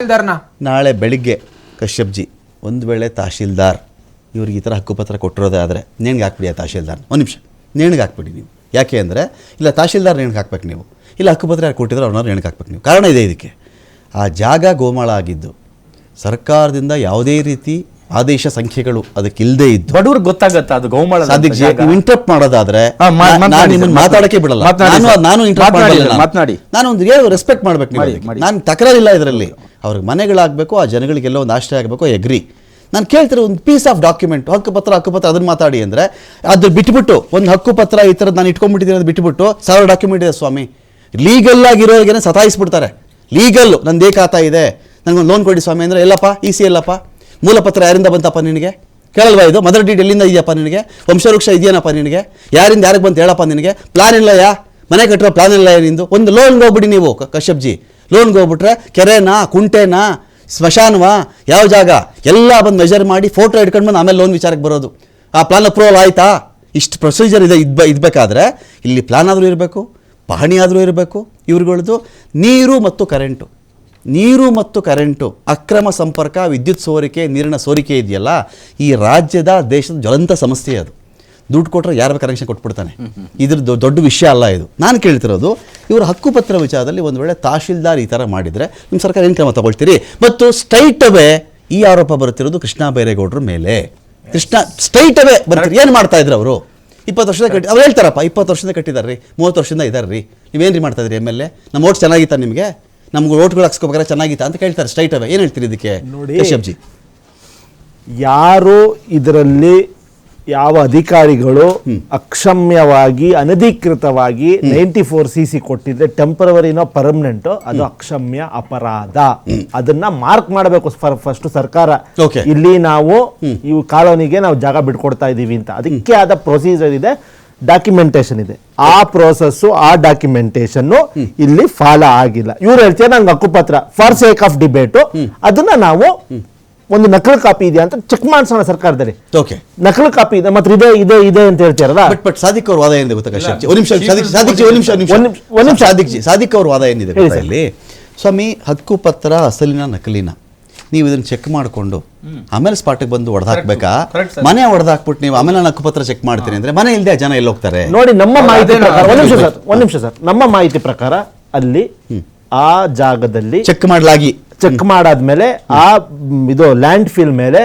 ತಹಸೀಲ್ದಾರ್ನ ನಾಳೆ ಬೆಳಿಗ್ಗೆ ಕಶ್ಯಪ್ಜಿ ಒಂದು ವೇಳೆ ತಹಶೀಲ್ದಾರ್ ಇವ್ರಿಗೆ ಈ ಥರ ಹಕ್ಕುಪತ್ರ ಕೊಟ್ಟಿರೋದೇ ಆದರೆ ನೇಣಿಗೆ ಹಾಕ್ಬಿಡಿ ಆ ತಹಶೀಲ್ದಾರ್ ಒಂದು ನಿಮಿಷ. ನೇಣಿಗೆ ಹಾಕ್ಬಿಡಿ ನೀವು. ಯಾಕೆ ಅಂದರೆ ಇಲ್ಲ ತಹಶೀಲ್ದಾರ್ ನೇಣಿಗೆ ಹಾಕ್ಬೇಕು ನೀವು. ಇಲ್ಲ ಹಕ್ಕುಪತ್ರ ಯಾರು ಕೊಟ್ಟಿದ್ರೆ ಅವ್ರನ್ನ ನೇಣಿಗೆ ಹಾಕ್ಬೇಕು ನೀವು. ಕಾರಣ ಇದೆ ಇದಕ್ಕೆ. ಆ ಜಾಗ ಗೋಮಾಳ ಆಗಿದ್ದು ಸರ್ಕಾರದಿಂದ ಯಾವುದೇ ರೀತಿ ಆದೇಶ ಸಂಖ್ಯೆಗಳು ಅದಕ್ಕೆ ಇಲ್ಲದೆ ಇದ್ದು ಬಡವ್ರಿಗೆ ಗೊತ್ತಾಗತ್ತ ಅದು ಗೋಮಾಳ ಇಂಟ್ರಪ್ ನೀವು ಇಂಟರಪ್ಟ್ ಮಾಡೋದಾದ್ರೆ ಹಾ, ಮಾ- ನಾ- ನಾನು ಮಾತನಾಡಿ ನಿಮ್ಮನ್ನ ಸರ್, ಮಾತಾಡಕ್ಕೆ ಬಿಡಲ್ಲ. ನಾನು ಸರ್. ನಾನು interrupt ಮಾತನಾಡಿ ಮಾಡಲ್ಲ ಸರ್, ನಾನು. ಮಾತನಾಡಿ. ನಾನು ಒಂದು ಏನು ರೆಸ್ಪೆಕ್ಟ್ ಮಾಡ್ಬೇಕು ನೀವು ಮಾಡಿ, ಅದಕ್ಕೆ. ಮಾಡಿ. ನಾನು ತಕರಾರಿಲ್ಲ ಇದರಲ್ಲಿ. ಅವ್ರಿಗೆ ಮನೆಗಳಾಗಬೇಕು, ಆ ಜನಗಳಿಗೆಲ್ಲ ಒಂದು ಆಶ್ರಯ ಆಗಬೇಕು ಎಗ್ರಿ ನಾನು ಕೇಳ್ತಿರೋ ಒಂದು ಪೀಸ್ ಆಫ್ ಡಾಕ್ಯುಮೆಂಟ್ ಹಕ್ಕುಪತ್ರ ಹಕ್ಕುಪತ್ರ, ಅದನ್ನು ಮಾತಾಡಿ ಅಂದರೆ ಅದು ಬಿಟ್ಬಿಟ್ಟು, ಒಂದು ಹಕ್ಕುಪತ್ರ ಈ ಥರದ್ದು ನಾನು ಇಟ್ಕೊಂಡ್ಬಿಟ್ಟಿದ್ದೀನಿ ಅದು ಬಿಟ್ಬಿಟ್ಟು ಸಾವಿರ ಡಾಕ್ಯುಮೆಂಟ್ ಇದೆ ಸ್ವಾಮಿ. ಲೀಗಲ್ ಆಗಿರೋರಿಗೇನೆ ಸತಾಯಿಸ್ಬಿಡ್ತಾರೆ. ಲೀಗಲ್ ನಂದು ಖಾತಾ ಇದೆ. ನನಗೊಂದು ಲೋನ್ ಕೊಡಿ ಸ್ವಾಮಿ ಅಂದರೆ ಎಲ್ಲಪ್ಪ ಇ ಸಿ ಎಲ್ಲಪ್ಪ ಮೂಲಪತ್ರ ಯಾರಿಂದ ಬಂತಪ್ಪ ನಿನಗೆ? ಕೇಳಲ್ವಾ ಇದು? ಮದರ್ ಡೀಡ್ ಎಲ್ಲಿಂದ ಇದೆಯಪ್ಪ ನಿನಗೆ? ವಂಶವೃಕ್ಷ ಇದೆಯೇನಪ್ಪ ನಿನಗೆ? ಯಾರಿಂದ, ಯಾರಿಗೆ ಬಂತು ಹೇಳಪ್ಪ ನಿನಗೆ? ಪ್ಲಾನ್ ಇಲ್ಲ ಯಾ? ಮನೆ ಕಟ್ಟಿರೋ ಪ್ಲಾನ್ ಇಲ್ಲ ನಿಂದು? ಒಂದು ಲೋನ್ ಹೋಗ್ಬಿಡಿ ನೀವು ಕಶ್ಯಪ್ಜಿ. ಲೋನ್ಗೆ ಹೋಗ್ಬಿಟ್ರೆ ಕೆರೆನಾ, ಕುಂಟೆನಾ, ಸ್ಮಶಾನವಾ, ಯಾವ ಜಾಗ? ಎಲ್ಲ ಬಂದು ಮೆಜರ್ ಮಾಡಿ ಫೋಟೋ ಹಿಡ್ಕೊಂಡು ಬಂದು ಆಮೇಲೆ ಲೋನ್ ವಿಚಾರಕ್ಕೆ ಬರೋದು. ಆ ಪ್ಲಾನ್ ಅಪ್ರೂವಲ್ ಆಯ್ತಾ? ಇಷ್ಟು ಪ್ರೊಸೀಜರ್ ಇದೆ, ಇದ್ಬ, ಇದ್ಬೇಕಾದ್ರೆ ಇಲ್ಲಿ ಪ್ಲಾನ್ ಆದರೂ ಇರಬೇಕು, ಪಹಣಿ ಆದರೂ ಇರಬೇಕು ಇವ್ರುಗಳದ್ದು ನೀರು ಮತ್ತು ಕರೆಂಟು ನೀರು ಮತ್ತು ಕರೆಂಟು ಅಕ್ರಮ ಸಂಪರ್ಕ, ವಿದ್ಯುತ್ ಸೋರಿಕೆ, ನೀರಿನ ಸೋರಿಕೆ ಇದೆಯಲ್ಲ, ಈ ರಾಜ್ಯದ ದೇಶದ ಜ್ವಲಂತ ಸಮಸ್ಯೆ ಅದು. ದುಡ್ಡು ಕೊಟ್ಟರೆ ಯಾರು ಕರೆಕ್ಷನ್ ಕೊಟ್ಬಿಡ್ತಾನೆ. ಇದ್ರ ದೊಡ್ಡ ವಿಷಯ ಅಲ್ಲ ಇದು. ನಾನು ಕೇಳ್ತಿರೋದು ಇವರ ಹಕ್ಕುಪತ್ರ ವಿಚಾರದಲ್ಲಿ ಒಂದು ವೇಳೆ ತಹಶೀಲ್ದಾರ್ ಈ ಥರ ಮಾಡಿದರೆ ನಿಮ್ಮ ಸರ್ಕಾರ ಏನು ಕ್ರಮ ತಗೊಳ್ತೀರಿ? ಮತ್ತು ಸ್ಟ್ರೈಟ್ ಅವೇ ಈ ಆರೋಪ ಬರುತ್ತಿರೋದು ಕೃಷ್ಣ ಬೈರೇಗೌಡರ ಮೇಲೆ. ಕೃಷ್ಣ ಸ್ಟ್ರೈಟ್ ಅವೇ ಬರ್ತೀರಿ ಏನು ಮಾಡ್ತಾ ಇದ್ರು ಅವರು? ಇಪ್ಪತ್ತು ವರ್ಷದ ಕಟ್ಟಿ ಅವ್ರು ಹೇಳ್ತಾರಪ್ಪ ಇಪ್ಪತ್ತು ವರ್ಷದಿಂದ ಕಟ್ಟಿದ್ದಾರೆ ರೀ ಮೂವತ್ತು ವರ್ಷದಿಂದ ಇದ್ದಾರೆ ರೀ ನೀವೇನು ರೀ ಮಾಡ್ತಾ ಇದ್ರಿ ಎಂ ಎಲ್ ಎ? ನಮ್ಮ ಓಟ್ ಚೆನ್ನಾಗಿತ್ತಾ ನಿಮಗೆ? ನಮ್ಗೆ ಓಟ್ಗಳು ಹಾಕ್ಸ್ಕೋಬೇಕಾದ್ರೆ ಚೆನ್ನಾಗಿತ್ತಾ ಅಂತ ಕೇಳ್ತಾರೆ ಸ್ಟ್ರೈಟ್ ಅವೇ ಏನು ಹೇಳ್ತೀರಿ ಇದಕ್ಕೆ ನೋಡಿ. ಯಾರು ಇದರಲ್ಲಿ ಯಾವ ಅಧಿಕಾರಿಗಳು ಅಕ್ಷಮ್ಯವಾಗಿ ಅನಧಿಕೃತವಾಗಿ ನೈಂಟಿ ಫೋರ್ ಸಿ ಸಿ ಕೊಟ್ಟಿದ್ರೆ ಟೆಂಪರವರಿನೋ ಪರ್ಮನೆಂಟ್ ಅದು ಅಕ್ಷಮ್ಯ ಅಪರಾಧ. ಅದನ್ನ ಮಾರ್ಕ್ ಮಾಡಬೇಕು ಫಸ್ಟ್ ಸರ್ಕಾರ. ಇಲ್ಲಿ ನಾವು ಇವು ಕಾಲೋನಿಗೆ ನಾವು ಜಾಗ ಬಿಟ್ಕೊಡ್ತಾ ಇದೀವಿ ಅಂತ. ಅದಕ್ಕೆ ಆದ ಪ್ರೊಸೀಜರ್ ಇದೆ ಡಾಕ್ಯುಮೆಂಟೇಶನ್ ಇದೆ. ಆ ಪ್ರೋಸೆಸ್ ಆ ಡಾಕ್ಯುಮೆಂಟೇಶನ್ ಇಲ್ಲಿ ಫಾಲೋ ಆಗಿಲ್ಲ. ಇವ್ರು ಹೇಳ್ತೀರಾ ನಂಗೆ ಹಕ್ಕುಪತ್ರ. ಫಾರ್ ಸೇಕ್ ಆಫ್ ಡಿಬೇಟು ಅದನ್ನ ನಾವು ಒಂದು ನಕಲು ಕಾಪಿ ಇದೆಯಾ ಅಂತ ಚೆಕ್ ಮಾಡಿಸೋಣ ಸರ್ಕಾರದಲ್ಲಿ. ಓಕೆ ನಕಲು ಕಾಪಿ ಇದೆ ಮತ್ತೆ ಇದೆ ಇದೆ ಇದೆ ಅಂತ ಹೇಳ್ತೀರಲ್ಲ? ಬಟ್ ಬಟ್ ಸಾದಿಕ್ ಅವ್ರ ವಾದ ಏನಿದೆ ಗೊತ್ತಾ ಕಶ್ಯಪ್ ಒಂದು ನಿಮಿಷ ಸಾದಿಕ್ ಸಾದಿಕ್ ಒಂದು ನಿಮಿಷ ಒಂದು ನಿಮಿಷ. ಸಾಧಿಕ್ ಸಾದಿಕ್ ಜಿ ಸಾದಿಕ್ ಅವ್ರ ವಾದ ಏನಿದೆ ಗೊತ್ತಾ ಇಲ್ಲಿ? ಸ್ವಾಮಿ ಹಕ್ಕುಪತ್ರ ಅಸಲಿನ ನಕಲಿನ. ನೀವು ಇದನ್ನ ಚೆಕ್ ಮಾಡಿಕೊಂಡು ಆಮೇಲೆ ಸ್ಪಾಟಿಗೆ ಬಂದು ಹೊಡೆದಾಕ್ಬೇಕಾ ಹಾಕ್ಬೇಕಾ? ಮನೆ ಹೊಡೆದಾಕ್ಬಿಟ್ಟು ನೀವು ಆಮೇಲೆ ನಾನು ಹಕ್ಕುಪತ್ರ ಚೆಕ್ ಮಾಡ್ತೀನಿ ಅಂದ್ರೆ ಮನೆ ಇಲ್ಲದೆ ಜನ ಎಲ್ಲಿ ಹೋಗ್ತಾರೆ? ನೋಡಿ ನಮ್ಮ ಮಾಹಿತಿ ಒಂದು ಪ್ರಕಾರ ಒಂದ್ ನಿಮಿಷ ಸರ್ ಒಂದು ನಿಮಿಷ ಸರ್. ನಮ್ಮ ಮಾಹಿತಿ ಪ್ರಕಾರ ಅಲ್ಲಿ ಆ ಜಾಗದಲ್ಲಿ ಚೆಕ್ ಮಾಡಲಾಗಿ. ಚೆಕ್ ಮಾಡಾದ್ಮೇಲೆ ಆ ಇದು ಲ್ಯಾಂಡ್ ಫಿಲ್ ಮೇಲೆ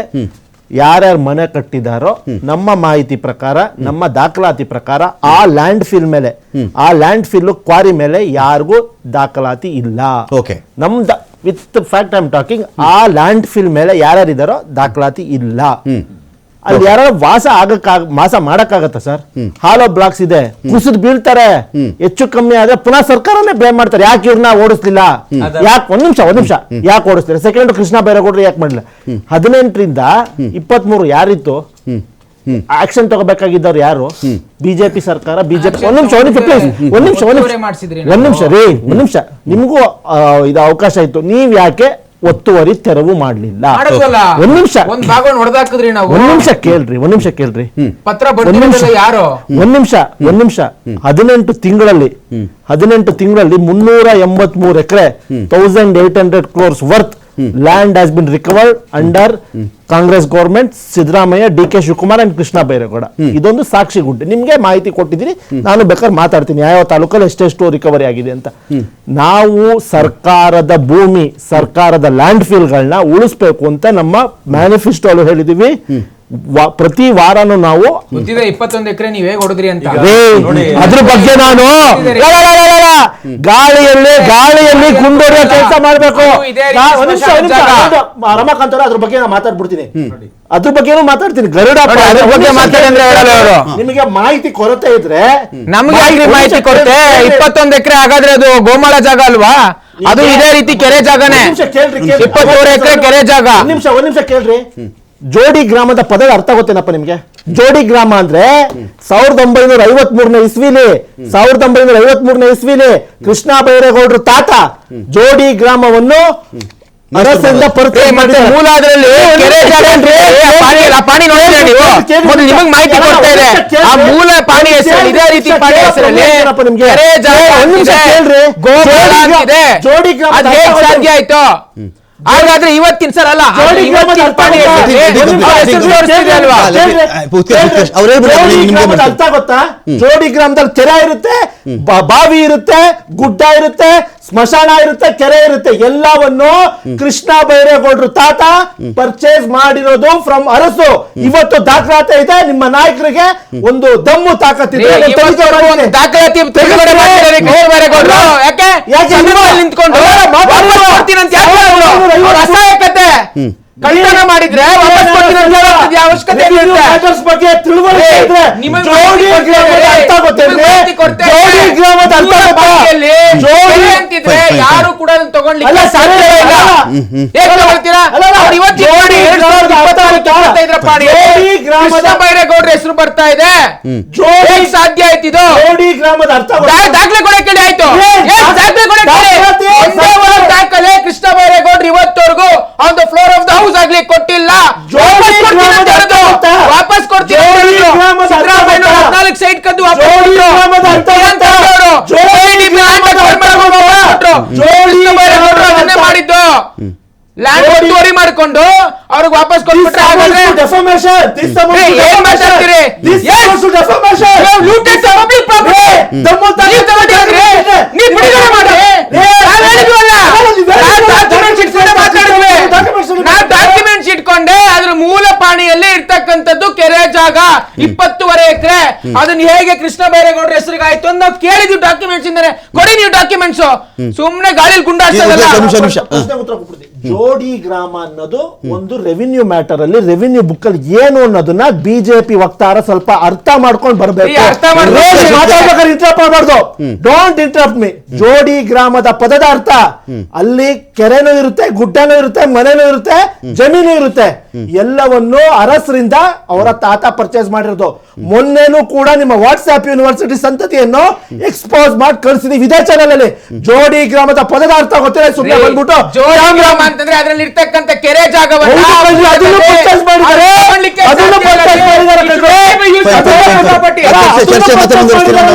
ಯಾರ್ಯಾರು ಮನೆ ಕಟ್ಟಿದಾರೋ ನಮ್ಮ ಮಾಹಿತಿ ಪ್ರಕಾರ ನಮ್ಮ ದಾಖಲಾತಿ ಪ್ರಕಾರ ಆ ಲ್ಯಾಂಡ್ ಫಿಲ್ ಮೇಲೆ ಆ ಲ್ಯಾಂಡ್ ಫಿಲ್ ಕ್ವಾರಿ ಮೇಲೆ ಯಾರಿಗೂ ದಾಖಲಾತಿ ಇಲ್ಲ. ಓಕೆ. ನಮ್ ವಿತ್ ಫ್ಯಾಕ್ಟ್ ಐಮ್ ಟಾಕಿಂಗ್ ಆ ಲ್ಯಾಂಡ್ ಫಿಲ್ ಮೇಲೆ ಯಾರ್ಯಾರಿದಾರೋ ದಾಖಲಾತಿ ಇಲ್ಲ. ಅಲ್ಲಿ ಯಾರೋ ವಾಸ ಆಗಕ್ಕಾಗ ವಾಸ ಮಾಡಕ್ಕಾಗತ್ತ ಸರ್? ಹಾಲೋ ಬ್ಲಾಕ್ಸ್ ಇದೆ. ಕುಸಿದ್ ಬೀಳ್ತಾರೆ. ಹೆಚ್ಚು ಕಮ್ಮಿ ಆದ್ರೆ ಪುನಃ ಸರ್ಕಾರನೇ ಬ್ಲೇಮ್ ಮಾಡ್ತಾರೆ. ಯಾಕೆ ಇವ್ರನ್ನ ಓಡಿಸ್ಲಿಲ್ಲ? ಯಾಕೆ ಒಂದ್ ನಿಮಿಷ ಒಂದ್ ನಿಮಿಷ. ಯಾಕೆ ಓಡಿಸ್ತಾರೆ ಸೆಕೆಂಡ್ ಕೃಷ್ಣ ಬೈರೇಗೌಡರು ಯಾಕೆ ಮಾಡಿಲ್ಲ ಹದಿನೆಂಟರಿಂದ ಇಪ್ಪತ್ತ್ ಮೂರು ಯಾರಿತ್ತು? ಆಕ್ಷನ್ ತಗೋಬೇಕಾಗಿದ್ದವ್ರು ಯಾರು? ಬಿಜೆಪಿ ಸರ್ಕಾರ ಬಿಜೆಪಿ ಒಂದ್ ನಿಮಿಷ ಒಂದ್ ನಿಮಿಷ. ಒಂದ್ ನಿಮಿಷ ಒಂದ್ ನಿಮಿಷ. ರೀ ಒಂದ್ ನಿಮಿಷ. ನಿಮಗೂ ಇದು ಅವಕಾಶ ಇತ್ತು. ನೀವ್ ಯಾಕೆ ಒತ್ತುವರಿ ತೆರವು ಮಾಡಲಿಲ್ಲ. ಒಂದ್ ನಿಮಿಷ. ಒಂದ್ ಭಾಗವನ್ನು ಹೊಡೆದಾಕಿದ್ರಿ ನಾವು. ಒಂದ್ ನಿಮಿಷ ಕೇಳ್ರಿ ಒಂದ್ ನಿಮಿಷ ಕೇಳ್ರಿ. ಪತ್ರ ಒಂದ್ ನಿಮಿಷ. ಯಾರು? ಒಂದ್ ನಿಮಿಷ ಒಂದ್ ನಿಮಿಷ. ಹದಿನೆಂಟು ತಿಂಗಳಲ್ಲಿ ಹದಿನೆಂಟು ತಿಂಗಳಲ್ಲಿ ಮುನ್ನೂರ ಎಂಬತ್ ಮೂರು ಎಕರೆ thousand eight hundred crores worth land has been recovered under Congress government Siddaramaiah D K Shivakumar and Krishna Byre Gowda ಇದೊಂದು ಸಾಕ್ಷಿ ಗುಡ್ಡೆ. ನಿಮ್ಗೆ ಮಾಹಿತಿ ಕೊಟ್ಟಿದ್ದೀನಿ. ನಾನು ಬೇಕಾದ್ರೆ ಮಾತಾಡ್ತೀನಿ. ಯಾವ ತಾಲೂಕಲ್ಲಿ ಎಷ್ಟೆಷ್ಟು ರಿಕವರಿ ಆಗಿದೆ ಅಂತ. ನಾವು ಸರ್ಕಾರದ ಭೂಮಿ ಸರ್ಕಾರದ ಲ್ಯಾಂಡ್ ಫೀಲ್ಗಳನ್ನ ಉಳಿಸ್ಬೇಕು ಅಂತ ನಮ್ಮ ಮ್ಯಾನಿಫೆಸ್ಟೋ ಹೇಳಿದೀವಿ. ಪ್ರತಿ ವಾರನೂ ನಾವು ಗೊತ್ತಿದೆ ಇಪ್ಪತ್ತೊಂದು ಎಕರೆ ನೀವ್ ಹೇಗ್ ಹೊಡೆದ್ರಿ ಅಂತ. ಅದ್ರ ಬಗ್ಗೆ ನಾನು. ಗಾಳಿಯಲ್ಲಿ ಗಾಳಿಯಲ್ಲಿ ಗುಂಡೋರಿಯ ಕೆಲಸ ಮಾಡ್ಬೇಕು. ರಮಾಕಾಂತ್ ಅವ್ರೆ, ಅದ್ರ ಬಗ್ಗೆ ನಾನು ಮಾತಾಡ್ಬಿಡ್ತೀನಿ. ಅದ್ರ ಬಗ್ಗೆನೂ ಮಾತಾಡ್ತೀನಿ. ಗರುಡ ನೋಡಿ, ಅದ್ರ ಬಗ್ಗೆ ನಿಮಿಷ ಮಾತಾಡಿ ಅಂದ್ರೆ ಹೇಳಲ್ಲ ಇವ್ರು. ನಿಮಗೆ ಮಾಹಿತಿ ಕೊರತೆ ಇದ್ರೆ ನಮ್ಗೆ ಯಾಕ್ರಿ ಮಾಹಿತಿ ಕೊರತೆ. ಇಪ್ಪತ್ತೊಂದು ಎಕರೆ ಹಾಗಾದ್ರೆ ಅದು ಗೋಮಾಳ ಜಾಗ ಅಲ್ವಾ? ಅದು ಇದೇ ರೀತಿ ಕೆರೆ ಜಾಗನೇ. ಇಪ್ಪತ್ತೂರು ಎಕರೆ ಕೆರೆ ಜಾಗ. ಒಂದ್ ನಿಮಿಷ ಒಂದ್ ನಿಮಿಷ ಕೇಳ್ರಿ. ಜೋಡಿ ಗ್ರಾಮದ ಪದದ ಅರ್ಥ ಗೊತ್ತೇನಪ್ಪ ನಿಮ್ಗೆ? ಜೋಡಿ ಗ್ರಾಮ ಅಂದ್ರೆ ಸಾವಿರದ ಒಂಬೈನೂರ ಐವತ್ ಮೂರನೇ ಇಸ್ವಿಲಿ ಸಾವಿರದ ಒಂಬೈನೂರ ಐವತ್ ಮೂರನೇ ಇಸ್ವಿಲಿ ಕೃಷ್ಣ ಬೈರೇಗೌಡರು ತಾತ ಜೋಡಿ ಗ್ರಾಮವನ್ನು ಅರಸರಿಂದ ಪರಿಚಯ ಮಾಡಿ. ಮೂಲ ಅದರಲ್ಲಿ ಕೆರೆ ಜಾಗ ಅಂದ್ರೆ ಏ, ಪಾಣಿ ಪಾಣಿ ನೋಡಿದ್ರೆ ನೀವು? ಮೊದಲು ನಿಮಗ್ ಮಾಹಿತಿ ಕೊಡ್ತಾ ಇದೆ. ಆ ಮೂಲ ಪಾಣಿ ಹೆಸರು ಇದೇ ರೀತಿ ಪಾಣಿ ಹೆಸರಲ್ಲಿ? ಕೆರೆ ಜಾಗ ಒಂದ್ ನಿಮಿಷ ಜೋಡಿ ಗ್ರಾಮ ಅದ್ ಹೇಗ್ ಸಾಧ್ಯ ಆಯ್ತು. ಹಾಗಾದ್ರೆ ಇವತ್ತಿನ ಸರ್ ಅಲ್ಲ ಜೋಡಿ ಗ್ರಾಮದ ಪಾಣಿ ಅರ್ಥ ಗೊತ್ತಾ? ಜೋಡಿ ಗ್ರಾಮದಲ್ಲಿ ಕೆರೆ ಇರುತ್ತೆ ಬಾವಿ ಇರುತ್ತೆ ಗುಡ್ಡ ಇರುತ್ತೆ ಸ್ಮಶಾನ ಇರುತ್ತೆ ಕೆರೆ ಇರುತ್ತೆ. ಎಲ್ಲವನ್ನು ಕೃಷ್ಣ ಬೈರೇಗೌಡರು ತಾತ ಪರ್ಚೇಸ್ ಮಾಡಿರೋದು ಫ್ರಮ್ ಅರಸು. ಇವತ್ತು ದಾಖಲಾತಿ ಇದೆ ನಿಮ್ಮ ನಾಯಕರಿಗೆ ಒಂದು ದಮ್ಮು ತಾಕತ್ತಿದೆ. ಯಾಕೆ? ನಿಂತ್ಕೊಂಡು ಅಸಹಾಯಕತೆ ಕಳ್ತನ ಮಾಡಿದ್ರೆ ವಾಪಸ್ ಕೊಡ್ತೀನಿ ಅಂತ ಹೇಳೋದು ಅವಶ್ಯಕತೆ ಇಲ್ಲ matters ಬಗ್ಗೆ ತಿಳುವಳಿಕೆ ಇದ್ರೆ ನಿಮಗೆ ಜೋಡಿ ಬಗ್ಗೆ. ಅರ್ಥ ಮಾಹಿತಿ ಕೊಡ್ತೇವೆ. ಜೋಡಿ ಗ್ರಾಮದ ಅರ್ಥ ಗೊತ್ತಾ? ಬಾವಿಯಲ್ಲಿ ಜೋಡಿ ಅಂತಿದ್ರೆ ಫೈನ್, ಫೈನ್, ಯಾರು ಕೂಡ ಅದನ್ನ ಅಲ್ಲ, ಸರಿ, ಸಾಧ್ಯ ಇಲ್ಲ. ಅಲ್ಲ. ಹೇಗೆ ತಗೊಳ್ತೀರಾ? ಅಲ್ಲ, ಅಲ್ಲ. ಅವ್ರು ಇವತ್ತಿನ ಜೋಡಿ ಎರಡ್ ಸಾವಿರದ ಗ್ರಾಮದ ಗೊತ್ತಾ? ಜೋಡಿ ಗ್ರಾಮದ- ಕೃಷ್ಣ ಬೈರೇಗೌಡ್ರ ಹೆಸರು ಬರ್ತಾ ಇದೆ ಜೋಡಿ ಹೇಗ್ ಸಾಧ್ಯ ಆಯ್ತಿದು ಜೋಡಿ ಗ್ರಾಮದ ಅರ್ಥ ಗೊತ್ತಾ? ದಾ- ದಾಖಲೆ ಕೊಡಕ್ಕೆ ಹೇಳಿ ಆಯ್ತು ಏನ್ ಏನ್ ದಾಖಲೆ ಕೊಡಕ್ಕೆ ಹೇಳಿ? ದಾಖಲಾತಿ ಒಂದೇ ಒಂದು ದಾಖಲೆ ಕೃಷ್ಣ ಬೈರೇಗೌಡ್ರು ಇವತ್ತವರೆಗೂ on the floor of the house ಆಗ್ಲಿ ಕೊಟ್ಟಿಲ್ಲ. ವಾಪಸ್ ಹದಿನಾಲ್ಕು ಸೈಟ್ ಕದ್ದು. ಮಾಡಿದ್ದು. ಲ್ಯಾಂಡ್ ಒತ್ತುವರಿ ಮಾಡ್ಕೊಂಡು ಅವ್ರಿಗೆ ವಾಪಸ್ ಕೊಟ್ಬಿಟ್ರೆ ಹಾಗಾದ್ರೆ to ಏನ್. ಮಾತಾಡ್ತೀರಿ? ನೀವು? ನೀವು ಬಿಡುಗಡೆ ಮಾಡಿ ಹೇಳಿದ್ವಲ್ಲ? ಅಲ್ಲ, ನೀವು ನಾವ್ ಹೇಳಿದ್ವಲ್ಲ. documents ಇಟ್ಕೊಂಡೆ ಮಾತಾಡಿದ್ವಿ. Documents ಇಟ್ಕೊಂಡೆ ನಾವ್ ಡಾಕ್ಯುಮೆಂಟ್ಸ್ ಇಟ್ಕೊಂಡೆ ಅದ್ರ ಮೂಲ ಪಾಣಿಯಲ್ಲಿ ಇರ್ತಕ್ಕಂಥದ್ದು ಕೆರೆ ಜಾಗ. ಇಪ್ಪತ್ತುವರೆ ಎಕರೆ. ಅದನ್ನ ಹೇಗೆ ಕೃಷ್ಣ ಬೈರೇಗೌಡರ ಹೆಸರಿಗೆ ಆಯ್ತು ಅಂತ ನಾವು ಕೇಳಿದ್ವಿ ಡಾಕ್ಯುಮೆಂಟ್ಸ್ ಇಂದಾನೆ. ಕೊಡಿ ನೀವು ಡಾಕ್ಯುಮೆಂಟ್ಸ್ ಸುಮ್ನೆ ಗಾಳಿಲಿ ಗುಂಡಾಡ್ಸೋದಲ್ಲ. ಜೋಡಿ ಗ್ರಾಮ ಅನ್ನೋದು ಒಂದು ರೆವಿನ್ಯೂ ಮ್ಯಾಟರ್ ಅಲ್ಲಿ ರೆವಿನ್ಯೂ ಬುಕ್ ಅಲ್ಲಿ ಏನು ಅನ್ನೋದನ್ನ ಬಿಜೆಪಿ ವಕ್ತಾರ ಸ್ವಲ್ಪ ಅರ್ಥ ಮಾಡ್ಕೊಂಡು ಬರ್ಬೇಕು. ಇಂಟರಪ್ಟ್ ಮಾಡಬಾರ್ದು. ಡೋಂಟ್ ಇಂಟ್ರಪ್ಟ್ ಮಿ ಜೋಡಿ ಗ್ರಾಮದ ಪದದ ಅರ್ಥ. ಅಲ್ಲಿ ಕೆರೆನೂ ಇರುತ್ತೆ ಗುಡ್ಡನೂ ಇರುತ್ತೆ ಮನೆನೂ ಇರುತ್ತೆ ಜಮೀನು ಇರುತ್ತೆ. ಎಲ್ಲವನ್ನು ಅರಸರಿಂದ ಅವರ ತಾತ ಪರ್ಚೇಸ್ ಮಾಡಿರೋದು. ಮೊನ್ನೆನೂ ಕೂಡ ನಿಮ್ಮ ವಾಟ್ಸ್ಆಪ್ ಯೂನಿವರ್ಸಿಟಿ ಸಂತತಿಯನ್ನು ಎಕ್ಸ್ಪೋಸ್ ಮಾಡಿ ಕಳಿಸಿದೀವಿ ಇದೇ ಚಾನಲ್ ಅಲ್ಲಿ. ಜೋಡಿ ಗ್ರಾಮದ ಪದದ ಅರ್ಥ ಗೊತ್ತಿಲ್ಲ ಸುಮ್ಮನೆ ಬಂದ್ಬಿಟ್ಟು ಅಂತಂದ್ರೆ ಅದ್ರಲ್ಲಿ ಇರ್ತಕ್ಕಂತ ಕೆರೆ ಜಾಗವನ್ನ